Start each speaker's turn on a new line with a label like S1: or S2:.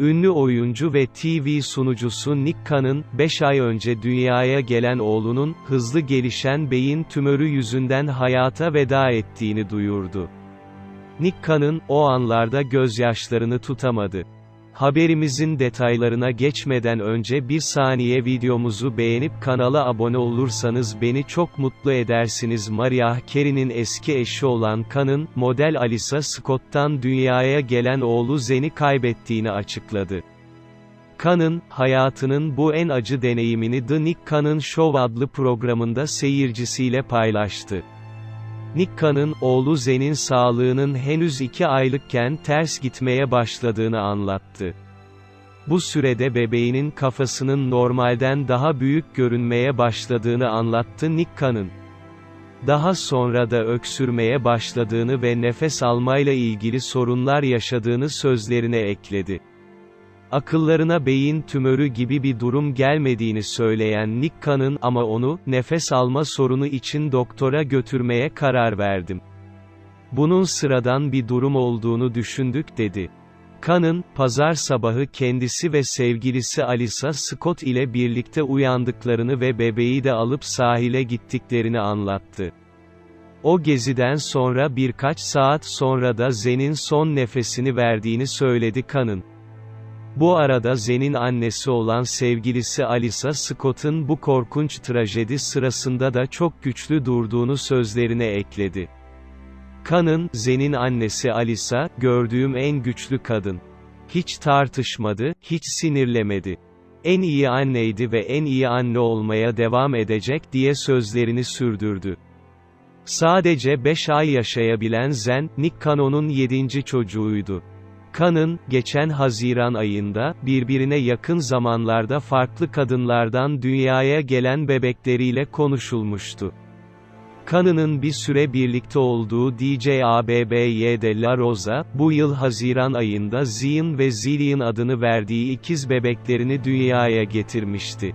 S1: Ünlü oyuncu ve TV sunucusu Nick Khan'ın, 5 ay önce dünyaya gelen oğlunun, hızlı gelişen beyin tümörü yüzünden hayata veda ettiğini duyurdu. Nick Khan'ın, o anlarda gözyaşlarını tutamadı. Haberimizin detaylarına geçmeden önce bir saniye videomuzu beğenip kanala abone olursanız beni çok mutlu edersiniz. Mariah Carey'nin eski eşi olan Khan'ın, model Alisa Scott'tan dünyaya gelen oğlu Zen'i kaybettiğini açıkladı. Khan'ın, hayatının bu en acı deneyimini The Nick Cannon Show adlı programında seyircisiyle paylaştı. Nick Khan'ın, oğlu Zen'in sağlığının henüz 2 aylıkken ters gitmeye başladığını anlattı. Bu sürede bebeğinin kafasının normalden daha büyük görünmeye başladığını anlattı Nick Khan'ın. Daha sonra da öksürmeye başladığını ve nefes almayla ilgili sorunlar yaşadığını sözlerine ekledi. Akıllarına beyin tümörü gibi bir durum gelmediğini söyleyen Nick Khan'ın ama onu, nefes alma sorunu için doktora götürmeye karar verdim. Bunun sıradan bir durum olduğunu düşündük dedi. Khan'ın, pazar sabahı kendisi ve sevgilisi Alisa Scott ile birlikte uyandıklarını ve bebeği de alıp sahile gittiklerini anlattı. O geziden sonra birkaç saat sonra da Zen'in son nefesini verdiğini söyledi Khan'ın. Bu arada Zen'in annesi olan sevgilisi Alisa Scott'ın bu korkunç trajedi sırasında da çok güçlü durduğunu sözlerine ekledi. Kan'ın, Zen'in annesi Alisa, gördüğüm en güçlü kadın. Hiç tartışmadı, hiç sinirlemedi. En iyi anneydi ve en iyi anne olmaya devam edecek diye sözlerini sürdürdü. Sadece 5 ay yaşayabilen Zen, Nick Cano'nun 7. çocuğuydu. Kan'ın, geçen Haziran ayında, birbirine yakın zamanlarda farklı kadınlardan dünyaya gelen bebekleriyle konuşulmuştu. Kanı'nın bir süre birlikte olduğu DJ ABBY de La Rosa, bu yıl Haziran ayında Zion ve Zillion adını verdiği ikiz bebeklerini dünyaya getirmişti.